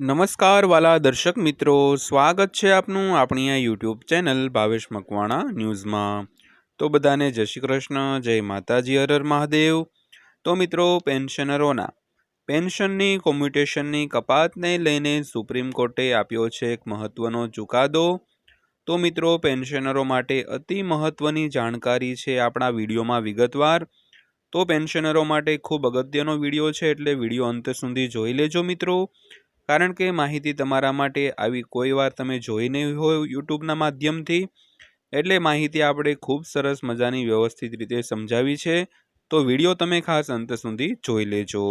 નમસ્કાર વાલા દર્શક મિત્રો, સ્વાગત છે આપનું આપણી આ યુટ્યુબ ચેનલ ભાવેશ મકવાણા ન્યૂઝમાં. તો બધાને જય શ્રી કૃષ્ણ, જય માતાજી હરર મહાદેવ. તો મિત્રો, પેન્શનરોના, પેન્શનની કોમ્યુટેશનની કપાતને લઈને સુપ્રીમ કોર્ટે આપ્યો છે એક મહત્વનો ચુકાદો. તો મિત્રો, પેન્શનરો માટે અતિ મહત્વની જાણકારી છે આપણા વિડીયોમાં વિગતવાર. તો પેન્શનરો માટે ખૂબ અગત્યનો વીડિયો છે એટલે વીડિયો અંત સુધી જોઈ લેજો મિત્રો. કારણ કે માહિતી તમારા માટે આવી કોઈ વાર તમે જોઈ નહીં હોય યુટ્યુબના માધ્યમથી, એટલે માહિતી આપણે ખૂબ સરસ મજાની વ્યવસ્થિત રીતે સમજાવી છે. તો વીડિયો તમે ખાસ અંત સુધી જોઈ લેજો.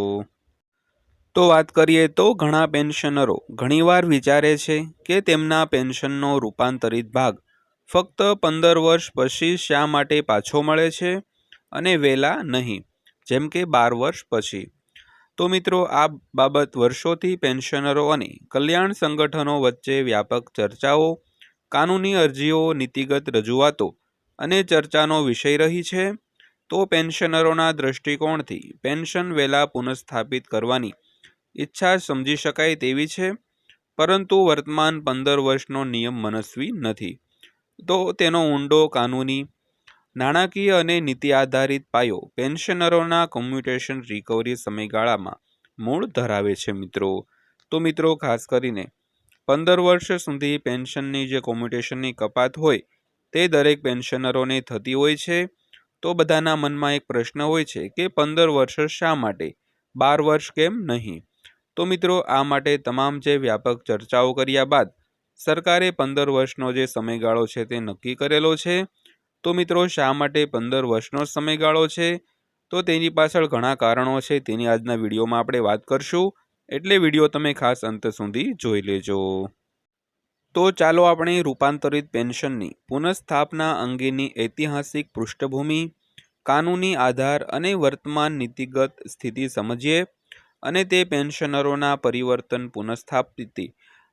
તો વાત કરીએ તો ઘણા પેન્શનરો ઘણીવાર વિચારે છે કે તેમના પેન્શનનો રૂપાંતરિત ભાગ ફક્ત પંદર વર્ષ પછી શા માટે પાછો મળે છે અને વહેલા નહીં, જેમ કે બાર વર્ષ પછી. તો મિત્રો, આ બાબત વર્ષોથી પેન્શનરો અને કલ્યાણ સંગઠનો વચ્ચે વ્યાપક ચર્ચાઓ, કાનૂની અરજીઓ, નીતિગત રજૂઆતો અને ચર્ચાનો વિષય રહી છે. તો પેન્શનરોના દૃષ્ટિકોણથી પેન્શન વેલા પુનઃસ્થાપિત કરવાની ઈચ્છા સમજી શકાય તેવી છે, પરંતુ વર્તમાન પંદર વર્ષનો નિયમ મનસ્વી નથી. તો તેનો ઊંડો કાનૂની નાણાકીય અને નીતિ આધારિત પાયો પેન્શનરોના કોમ્યુટેશન રિકવરી સમયગાળામાં મૂળ ધરાવે છે મિત્રો. તો મિત્રો, ખાસ કરીને પંદર વર્ષ સુધી પેન્શનની જે કોમ્યુટેશનની કપાત હોય તે દરેક પેન્શનરોને થતી હોય છે. તો બધાના મનમાં એક પ્રશ્ન હોય છે કે પંદર વર્ષ શા માટે? બાર વર્ષ કેમ નહીં? તો મિત્રો, આ માટે તમામ જે વ્યાપક ચર્ચાઓ કર્યા બાદ સરકારે પંદર વર્ષનો જે સમયગાળો છે તે નક્કી કરેલો છે. તો મિત્રો શા માટે પંદર વર્ષનો સમયગાળો છે? તો તેની પાછળ ઘણા કારણો છે, તેની આજના વિડીયોમાં આપણે વાત કરશું. એટલે વીડિયો તમે ખાસ અંત સુધી જોઈ લેજો. તો ચાલો આપણે રૂપાંતરિત પેન્શનની પુનઃસ્થાપના અંગેની ઐતિહાસિક પૃષ્ઠભૂમિ, કાનૂની આધાર અને વર્તમાન નીતિગત સ્થિતિ સમજીએ અને તે પેન્શનરોના પરિવર્તન પુનઃસ્થાપિત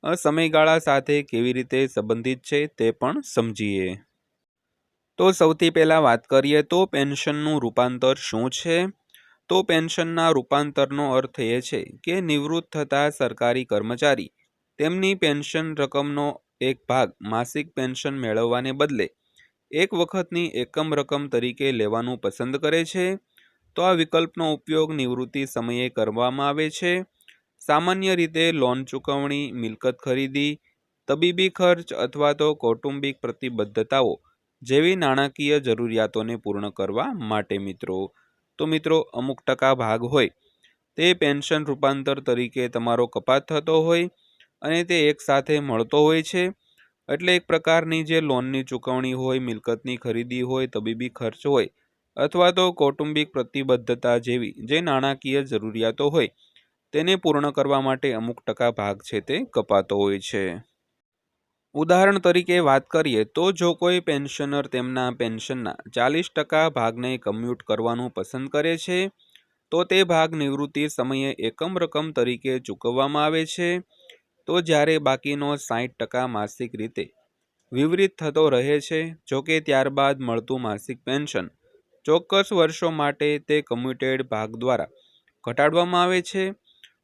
સમયગાળા સાથે કેવી રીતે સંબંધિત છે તે પણ સમજીએ. તો સૌથી પહેલાં વાત કરીએ તો પેન્શનનું રૂપાંતર શું છે? તો પેન્શનના રૂપાંતરનો અર્થ એ છે કે નિવૃત્ત થતા સરકારી કર્મચારી તેમની પેન્શન રકમનો એક ભાગ માસિક પેન્શન મેળવવાને બદલે એક વખતની એકમ રકમ તરીકે લેવાનું પસંદ કરે છે. તો આ વિકલ્પનો ઉપયોગ નિવૃત્તિ સમયે કરવામાં આવે છે. સામાન્ય રીતે લોન ચૂકવણી, મિલકત ખરીદી, તબીબી ખર્ચ અથવા તો કૌટુંબિક પ્રતિબદ્ધતાઓ જેવી નાણાકીય જરૂરિયાતોને પૂર્ણ કરવા માટે મિત્રો. તો મિત્રો, અમુક ટકા ભાગ હોય. તે પેન્શન રૂપાંતર તરીકે તમારો કપાત થતો હોય અને તે એકસાથે મળતો હોય છે. એટલે એક પ્રકારની જે લોનની ચૂકવણી હોય, મિલકતની ખરીદી હોય, તબીબી ખર્ચ હોય અથવા તો કૌટુંબિક પ્રતિબદ્ધતા જેવી જે નાણાકીય જરૂરિયાતો હોય, તેને પૂર્ણ કરવા માટે અમુક ટકા ભાગ છે તે કપાતો હોય છે. ઉદાહરણ તરીકે વાત કરીએ તો જો કોઈ પેન્શનર તેમના પેન્શનના ચાલીસ ટકા ભાગને કમ્યુટ કરવાનું પસંદ કરે છે, તો તે ભાગ નિવૃત્તિ સમયે એકમ રકમ તરીકે ચૂકવવામાં આવે છે. તો જ્યારે બાકીનો સાઠ ટકા માસિક રીતે વિવરિત થતો રહે છે જોકે ત્યારબાદ મળતું માસિક પેન્શન ચોક્કસ વર્ષો માટે તે કમ્યુટેડ ભાગ દ્વારા ઘટાડવામાં આવે છે.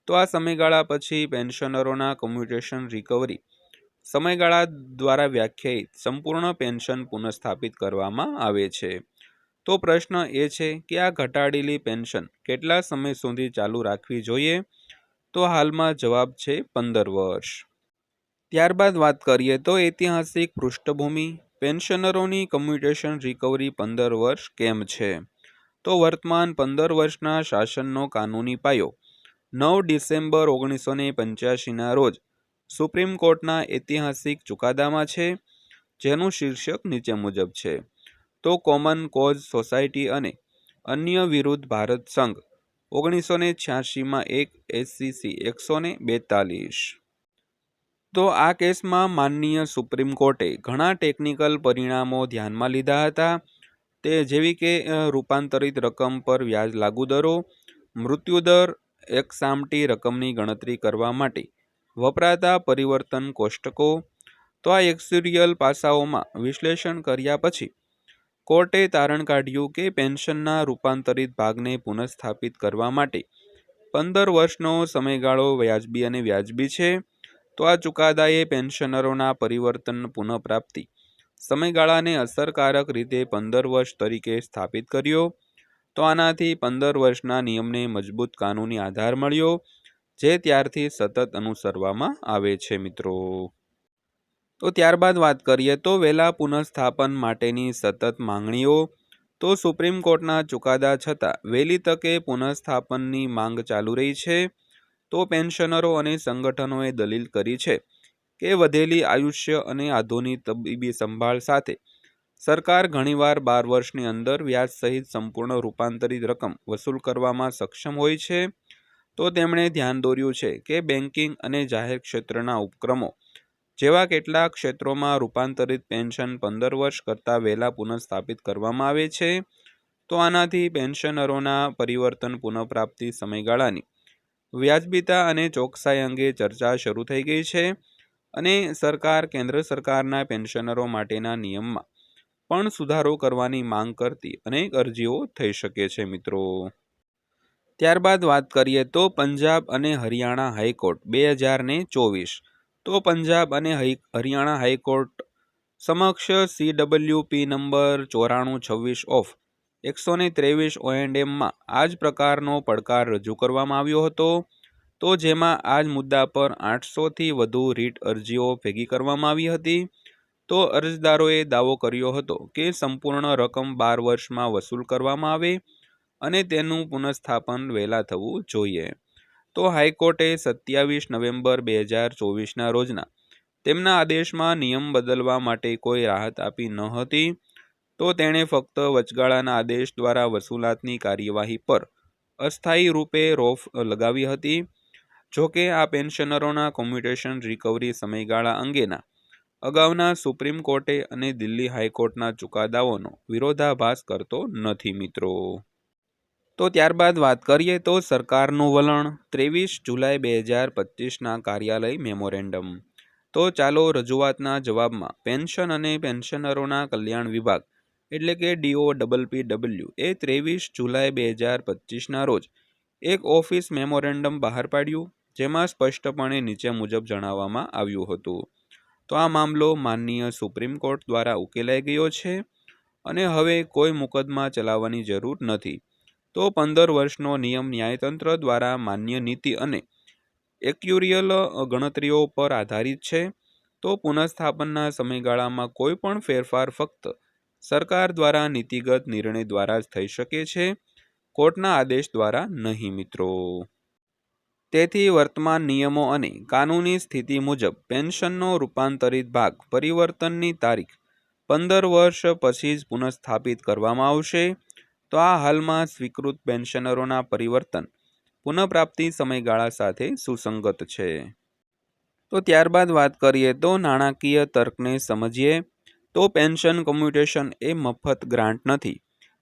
તો આ સમયગાળા પછી પેન્શનરોના કમ્યુટેશન રિકવરી સમયગાળા દ્વારા વ્યાખ્યાયિત સંપૂર્ણ પેન્શન પુનઃસ્થાપિત કરવામાં આવે છે. તો પ્રશ્ન એ છે કે આ ઘટાડેલી પેન્શન કેટલા સમય સુધી ચાલુ રાખવી જોઈએ? તો હાલમાં જવાબ છે પંદર વર્ષ. ત્યારબાદ વાત કરીએ તો ઐતિહાસિક પૃષ્ઠભૂમિ, પેન્શનરોની કમ્યુટેશન રિકવરી પંદર વર્ષ કેમ છે? તો વર્તમાન પંદર વર્ષના શાસનનો કાનૂની પાયો, નવ ડિસેમ્બર ઓગણીસો ને પંચ્યાસીના રોજ સુપ્રીમ કોર્ટના ઐતિહાસિક ચુકાદામાં છે, જેનું શીર્ષક નીચે મુજબ છે. તો કોમન કોઝ સોસાયટી અને અન્ય વિરુદ્ધ ભારત સંઘ ઓગણીસો ને છ્યાસીમાં એક એસસીસી એકસો ને બેતાલીસ. તો આ કેસમાં માનનીય સુપ્રીમ કોર્ટે ઘણા ટેકનિકલ પરિણામો ધ્યાનમાં લીધા હતા. તે જેવી કે રૂપાંતરિત રકમ પર વ્યાજ લાગુ દરો, મૃત્યુદર એક સામટી રકમની ગણતરી કરવા માટે વપરાતા પરિવર્તન કોષ્ટકો, તો આ એક્સુરિયલ પાસાઓમાં વિશ્લેષણ કર્યા પછી કોર્ટે તારણ કાઢ્યું કે પેન્શનના રૂપાંતરિત ભાગને પુનઃસ્થાપિત કરવા માટે પંદર વર્ષનો સમયગાળો વ્યાજબી અને વ્યાજબી છે. તો આ ચુકાદાએ પેન્શનરોના પરિવર્તન પુનઃપ્રાપ્તિ સમયગાળાને અસરકારક રીતે પંદર વર્ષ તરીકે સ્થાપિત કર્યો. તો આનાથી પંદર વર્ષના નિયમને મજબૂત કાનૂની આધાર મળ્યો. જે ત્યારથી સતત અનુસરવામાં આવે છે, મિત્રો. તો ત્યારબાદ વાત કરીએ તો વહેલા પુનઃસ્થાપન માટેની સતત માંગણીઓ. તો સુપ્રીમ કોર્ટના ચુકાદા છતાં વહેલી તકે પુનઃસ્થાપનની માંગ ચાલુ રહી છે. તો પેન્શનરો અને સંગઠનોએ દલીલ કરી છે કે વધેલી આયુષ્ય અને આધુનિક તબીબી સંભાળ સાથે સરકાર ઘણીવાર બાર વર્ષની અંદર વ્યાજ સહિત સંપૂર્ણ રૂપાંતરિત રકમ વસૂલ કરવામાં સક્ષમ હોય છે. તો તેમણે ધ્યાન દોર્યું છે કે બેન્કિંગ અને જાહેર ક્ષેત્રના ઉપક્રમો, જેવા કેટલાક ક્ષેત્રોમાં રૂપાંતરિત પેન્શન પંદર વર્ષ કરતાં વહેલા પુનઃસ્થાપિત કરવામાં આવે છે, તો આનાથી પેન્શનરોના પરિવર્તન પુનઃપ્રાપ્તિ સમયગાળાની વ્યાજબીતા અને ચોકસાઈ અંગે ચર્ચા શરૂ થઈ ગઈ છે અને સરકાર કેન્દ્ર સરકારના પેન્શનરો માટેના નિયમમાં પણ સુધારો કરવાની માંગ કરતી અનેક અરજીઓ થઈ શકે છે મિત્રો. ત્યારબાદ વાત કરીએ તો પંજાબ અને હરિયાણા હાઈકોર્ટ બે હજાર ને ચોવીસ. તો પંજાબ અને હરિયાણા હાઈકોર્ટ સમક્ષ સીડબલ્યુપી નંબર ચોરાણું છવ્વીસ ઓફ એકસો ને ત્રેવીસ ઓએનડેમમાં આ જ પ્રકારનો પડકાર રજૂ કરવામાં આવ્યો હતો. તો જેમાં આ જ મુદ્દા પર આઠસોથી વધુ રીટ અરજીઓ ભેગી કરવામાં આવી હતી. તો અરજદારોએ દાવો કર્યો હતો કે સંપૂર્ણ રકમ બાર વર્ષમાં વસૂલ કરવામાં આવે. અને તેનું પુનઃસ્થાપન વહેલા થવું જોઈએ. તો હાઈકોર્ટે સત્યાવીસ નવેમ્બર બે હજાર ચોવીસના રોજના તેમના આદેશમાં નિયમ બદલવા માટે કોઈ રાહત આપી ન હતી, તો તેણે ફક્ત વચગાળાના આદેશ દ્વારા વસૂલાતની કાર્યવાહી પર અસ્થાયી રૂપે રોફ લગાવી હતી. જોકે આ પેન્શનરોના કોમ્યુટેશન રિકવરી સમયગાળા અંગેના અગાઉના સુપ્રીમ કોર્ટે અને દિલ્હી હાઈકોર્ટના ચુકાદાઓનો વિરોધાભાસ કરતો નથી મિત્રો. તો ત્યારબાદ વાત કરીએ તો સરકારનું વલણ ત્રેવીસ જુલાઈ બે હજાર પચીસના કાર્યાલય મેમોરેન્ડમ. તો ચાલો રજૂઆતના જવાબમાં પેન્શન અને પેન્શનરોના કલ્યાણ વિભાગ, એટલે કે ડીઓ ડબલ પી ડબલ્યુ, એ ત્રેવીસ જુલાઈ બે હજાર પચીસના રોજ એક ઓફિસ મેમોરેન્ડમ બહાર પાડ્યું, જેમાં સ્પષ્ટપણે નીચે મુજબ જણાવવામાં આવ્યું હતું. તો આ મામલો માનનીય સુપ્રીમ કોર્ટ દ્વારા ઉકેલાઈ ગયો છે અને હવે કોઈ મુકદમા ચલાવવાની જરૂર નથી. તો પંદર વર્ષનો નિયમ ન્યાયતંત્ર દ્વારા માન્ય નીતિ અને એક્યુરિયલ ગણતરીઓ પર આધારિત છે. તો પુનઃસ્થાપનના સમયગાળામાં કોઈ પણ ફેરફાર ફક્ત સરકાર દ્વારા નીતિગત નિર્ણય દ્વારા જ થઈ શકે છે. કોર્ટના આદેશ દ્વારા નહીં મિત્રો. તેથી વર્તમાન નિયમો અને કાનૂની સ્થિતિ મુજબ પેન્શનનો રૂપાંતરિત ભાગ પરિવર્તનની તારીખ પંદર વર્ષ પછી જ પુનઃસ્થાપિત કરવામાં આવશે. તો આ હાલમાં સ્વીકૃત પેન્શનરોના પરિવર્તન પુનઃપ્રાપ્તિ સમયગાળા સાથે સુસંગત છે. તો ત્યારબાદ વાત કરીએ તો નાણાકીય તર્કને સમજીએ તો પેન્શન કોમ્યુટેશન એ મફત ગ્રાન્ટ નથી.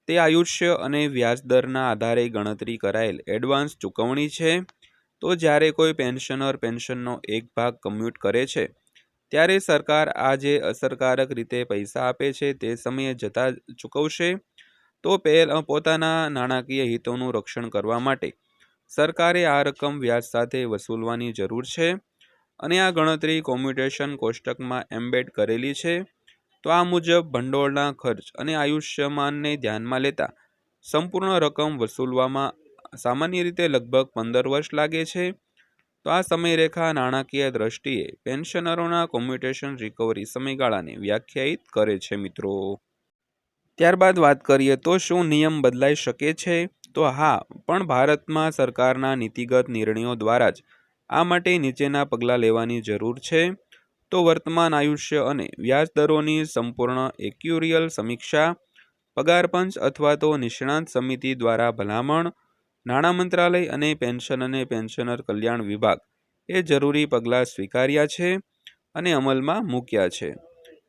તે આયુષ્ય અને વ્યાજદરના આધારે ગણતરી કરાયેલ એડવાન્સ ચૂકવણી છે. તો જ્યારે કોઈ પેન્શનર પેન્શનનો એક ભાગ કમ્યુટ કરે છે, ત્યારે સરકાર આ જે અસરકારક રીતે પૈસા આપે છે તે સમયે જતા ચૂકવશે. તો પોતાના નાણાકીય હિતોનું રક્ષણ કરવા માટે સરકારે આ રકમ વ્યાજ સાથે વસૂલવાની જરૂર છે અને આ ગણતરી કોમ્યુટેશન કોષ્ટકમાં એમ્બેડ કરેલી છે. તો આ મુજબ ભંડોળના ખર્ચ અને આયુષ્યમાનને ધ્યાનમાં લેતા સંપૂર્ણ રકમ વસૂલવામાં સામાન્ય રીતે લગભગ પંદર વર્ષ લાગે છે. તો આ સમયરેખા નાણાકીય દ્રષ્ટિએ પેન્શનરોના કોમ્યુટેશન રિકવરી સમયગાળાને વ્યાખ્યાયિત કરે છે મિત્રો. ત્યારબાદ વાત કરીએ તો શું નિયમ બદલાઈ શકે છે? તો હા, પણ ભારતમાં સરકારના નીતિગત નિર્ણયો દ્વારા જ આ માટે નીચેના પગલાં લેવાની જરૂર છે. તો વર્તમાન આયુષ્ય અને વ્યાજ દરોની સંપૂર્ણ એક્યુરિયલ સમીક્ષા, પગાર પંચ અથવા તો નિષ્ણાંત સમિતિ દ્વારા ભલામણ, નાણાં મંત્રાલય અને પેન્શન અને પેન્શનર કલ્યાણ વિભાગ એ જરૂરી પગલાં સ્વીકાર્યા છે અને અમલમાં મૂક્યા છે.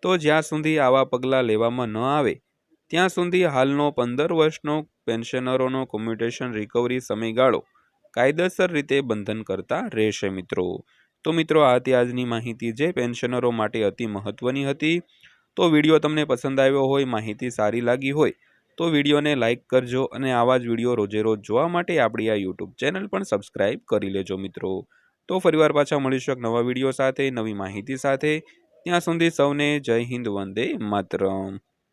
તો જ્યાં સુધી આવા પગલાં લેવામાં ન આવે ત્યાં સુધી હાલનો પંદર વર્ષનો પેન્શનરોનો કોમ્યુટેશન રિકવરી સમયગાળો કાયદેસર રીતે બંધન કરતા રહેશે મિત્રો. તો મિત્રો, આ હતી આજની માહિતી. જે પેન્શનરો માટે અતિ મહત્ત્વની હતી, તો વીડિયો તમને પસંદ આવ્યો હોય, માહિતી સારી લાગી હોય, તો વિડીયોને લાઇક કરજો અને આવા જ વીડિયો રોજે રોજ જોવા માટે આપણી આ યુટ્યુબ ચેનલ પણ સબસ્ક્રાઈબ કરી લેજો મિત્રો. તો ફરીવાર પાછા મળીશું એક નવા વીડિયો સાથે, નવી માહિતી સાથે. ત્યાં સુધી સૌને જય હિન્દ, વંદે માતરમ.